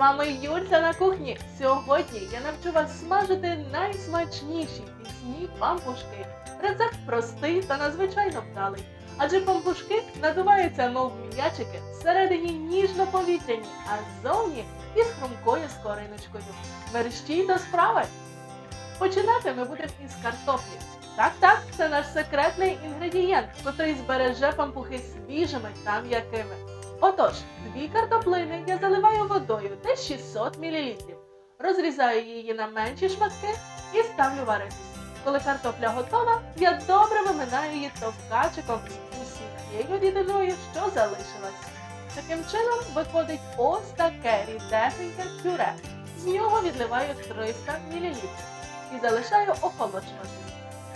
вами Юльця на кухні. Сьогодні я навчу вас смажити найсмачніші пісні пампушки. Рецепт простий та надзвичайно вдалий. Адже пампушки надуваються, мов м'ячики, всередині ніжно-повітряні, а ззовні із хрумкою скориночкою. Мерщій до справи! Починати ми будемо із картоплі. Так, так, це наш секретний інгредієнт, котрий збереже пампухи свіжими та м'якими. Отож, дві картоплини я заливаю водою десь 600 мл. Розрізаю її на менші шматки і ставлю варитись. Коли картопля готова, я добре виминаю її товкачиком з усією рідиною, що залишилась. Таким чином виходить ось таке рідесеньке пюре. З нього відливаю 300 мл і залишаю охолоджуватись.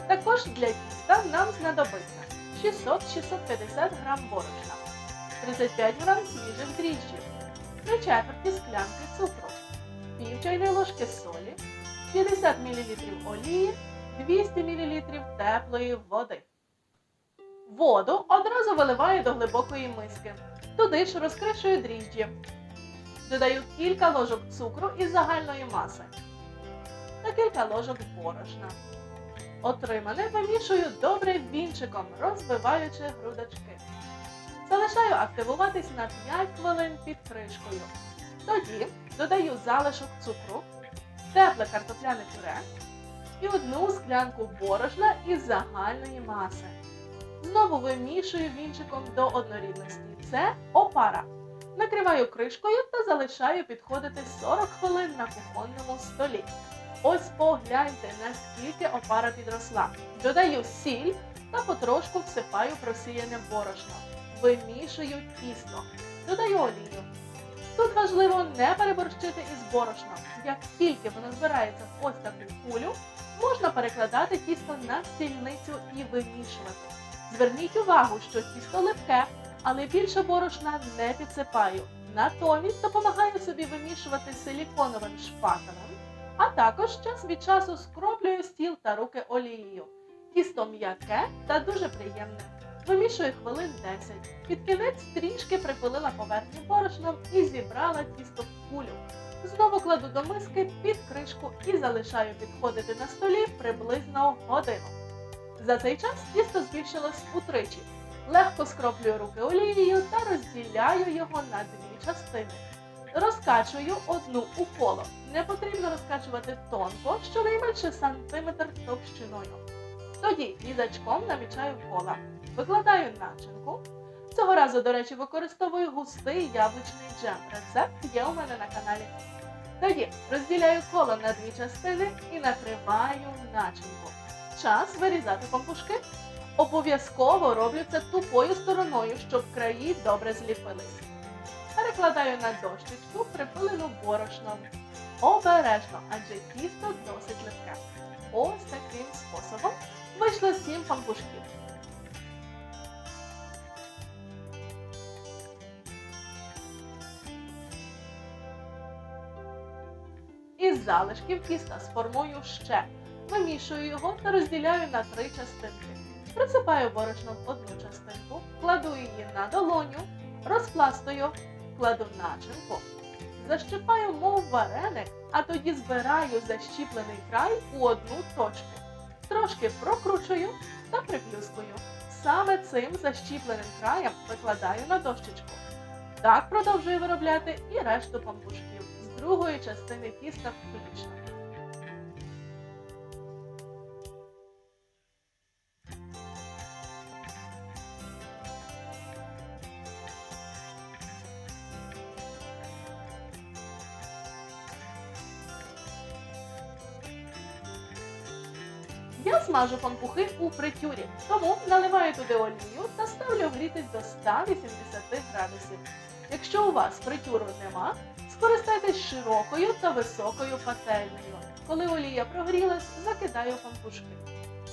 Також для тіста нам знадобиться 600-650 г борошна, 35 г свіжих дріжджів, 3 четверті склянки цукру, пів чайної ложки солі, 50 мл олії, 200 мл теплої води. Воду одразу виливаю до глибокої миски. Туди ж розкришую дріжджі. Додаю кілька ложок цукру із загальної маси та кілька ложок борошна. Отримане вимішую добре вінчиком, розбиваючи грудочки. Залишаю активуватись на 5 хвилин під кришкою. Тоді додаю залишок цукру, тепле картопляне пюре і одну склянку борошна із загальної маси. Знову вимішую вінчиком до однорідності. Це опара. Накриваю кришкою та залишаю підходити 40 хвилин на кухонному столі. Ось погляньте, наскільки опара підросла. Додаю сіль та потрошку всипаю просіяне борошно. Вимішую тісто. Додаю олію. Тут важливо не переборщити із борошном. Як тільки воно збирається в ось таку кулю, можна перекладати тісто на стільницю і вимішувати. Зверніть увагу, що тісто липке, але більше борошна не підсипаю. Натомість допомагаю собі вимішувати силіконовим шпателем а також час від часу скроплюю стіл та руки олією. Тісто м'яке та дуже приємне. Вимішую хвилин 10. Під кінець трішки припилила поверхню борошном і зібрала тісто в кулю. Знову кладу до миски під кришку і залишаю підходити на столі приблизно годину. За цей час тісто збільшилось утричі. Легко скроплюю руки олією та розділяю його на дві частини. Розкачую одну у коло. Не потрібно розкачувати тонко, щонайменше сантиметр товщиною. Тоді різачком намічаю кола. Викладаю начинку. Цього разу, до речі, використовую густий яблучний джем. Рецепт є у мене на каналі. Тоді розділяю коло на дві частини і накриваю начинку. Час вирізати пампушки. Обов'язково роблю це тупою стороною, щоб краї добре зліпились. Перекладаю на дощечку припилену борошном. Обережно, адже тісто досить легке. Ось таким способом вийшло 7 пампушків. Із залишків тіста сформую ще. Вимішую його та розділяю на три частинки. Присипаю борошном одну частинку, кладу її на долоню, розпластую, кладу начинку, защипаю, мов вареник, а тоді збираю защіплений край у одну точку. Трошки прокручую та приплюскую. Саме цим защіпленим краєм викладаю на дощечку. Так продовжую виробляти і решту пампушків другої частини тіста включно. Я смажу пампухи у фритюрі, тому наливаю туди олію та ставлю грітись до 180 градусів. Якщо у вас фритюру нема, скористайтесь широкою та високою пательнею. Коли олія прогрілась, закидаю пампушки.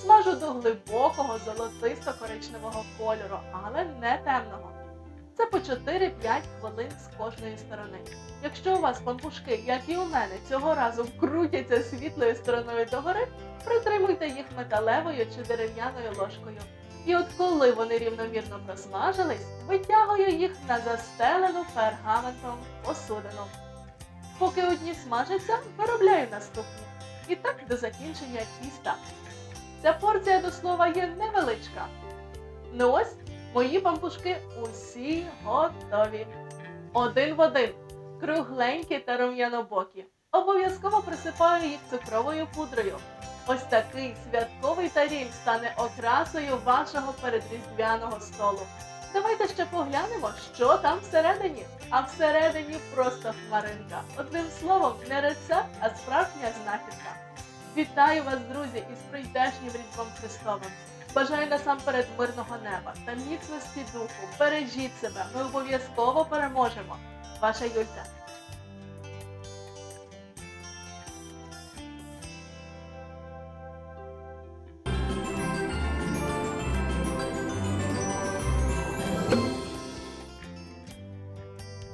Смажу до глибокого золотисто-коричневого кольору, але не темного. Це по 4-5 хвилин з кожної сторони. Якщо у вас пампушки, як і у мене, цього разу крутяться світлою стороною догори, притримуйте їх металевою чи дерев'яною ложкою. І от коли вони рівномірно просмажились, витягую їх на застелену пергаментом посудину. Поки одні смажаться, виробляю наступні. І так до закінчення тіста. Ця порція до слова є невеличка. Ну ось, мої пампушки усі готові. Один в один, кругленькі та рум'янобокі. Обов'язково присипаю їх цукровою пудрою. Ось такий святковий таріль стане окрасою вашого передріздвяного столу. Давайте ще поглянемо, що там всередині. А всередині просто хмаринка. Одним словом, не рецепт, а справжня знахідка. Вітаю вас, друзі, із прийдешнім Різдвом Христовим. Бажаю насамперед мирного неба та міцності духу. Бережіть себе, ми обов'язково переможемо. Ваша Юлька.